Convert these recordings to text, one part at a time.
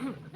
Hmm.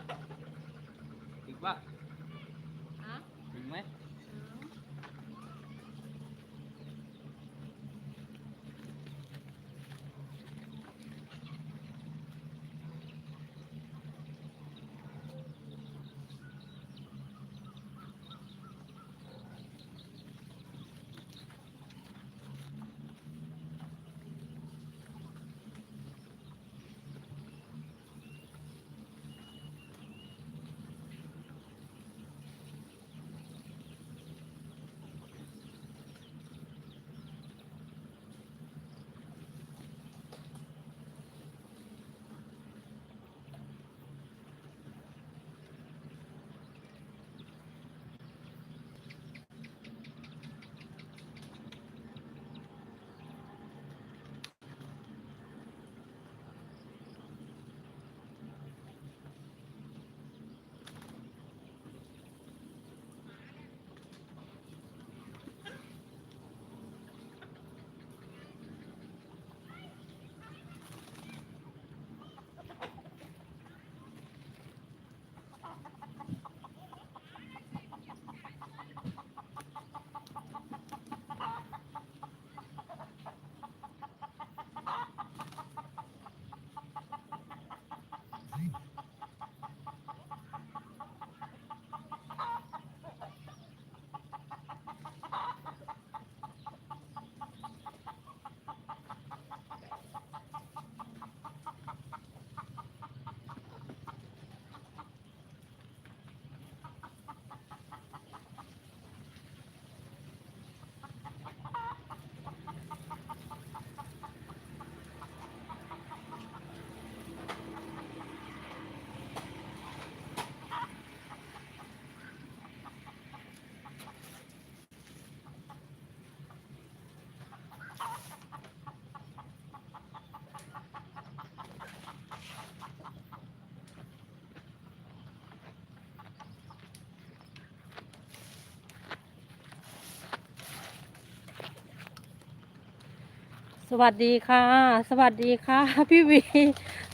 วัสดีค่ะ สวัสดีค่ะ พี่วี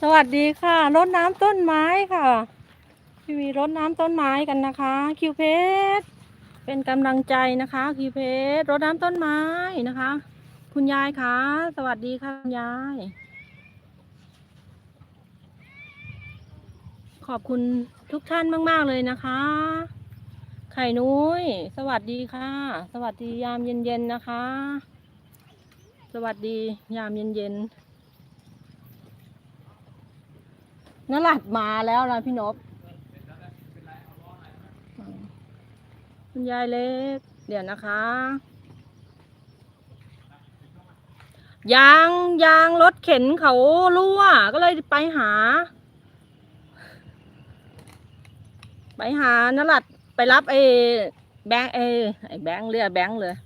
สวัสดีค่ะรดน้ำต้นไม้ค่ะ พี่วีรดน้ำต้นไม้กันนะคะ คิวเพชรเป็นกำลังใจนะคะ คิวเพชรรดน้ำต้นไม้นะคะ คุณยายคะสวัสดีค่ะคุณยาย ขอบคุณทุกท่านมาก ๆ เลยนะคะ ไข่นุ้ย สวัสดีค่ะ สวัสดียามเย็นๆนะคะ สวัสดียามเย็นๆนลัดมาแล้วนะพี่นบคุณยายเล็ก เดี๋ยวนะคะ ยางยางรถเข็นเขารั่ว ก็เลยไปหา ไปหานลัดไปรับไอ้แบงค์ไอ้แบงค์เรือแบงค์เลย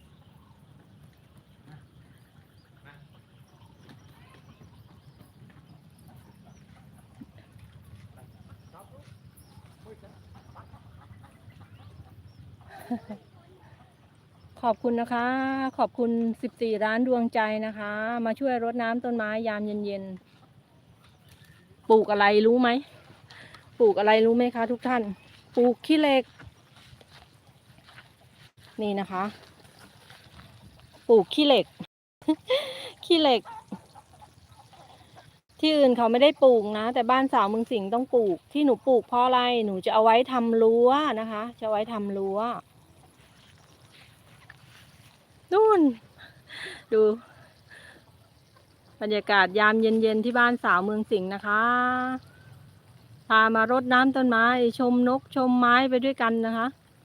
ขอบคุณนะคะ ขอบคุณ 14 ร้านดวงใจนะคะ มาช่วยรดน้ำต้นไม้ยามเย็นๆ ปลูกอะไรรู้ไหม ปลูกอะไรรู้ไหมคะ ทุกท่าน ปลูกขี้เหล็ก นี่นะคะ ปลูกขี้เหล็ก ขี้เหล็ก ที่อื่นเขาไม่ได้ปลูกนะ แต่บ้านสาวเมืองสิงห์ต้องปลูก ที่หนูปลูกเพราะอะไร หนูจะเอาไว้ทำรั้วนะคะ จะเอาไว้ทำรั้ว นู่น ดู บรรยากาศยามเย็นๆที่บ้านสาวเมืองสิงห์นะคะ พามารดน้ำต้นไม้ชมนกชมไม้ไปด้วยกันนะคะ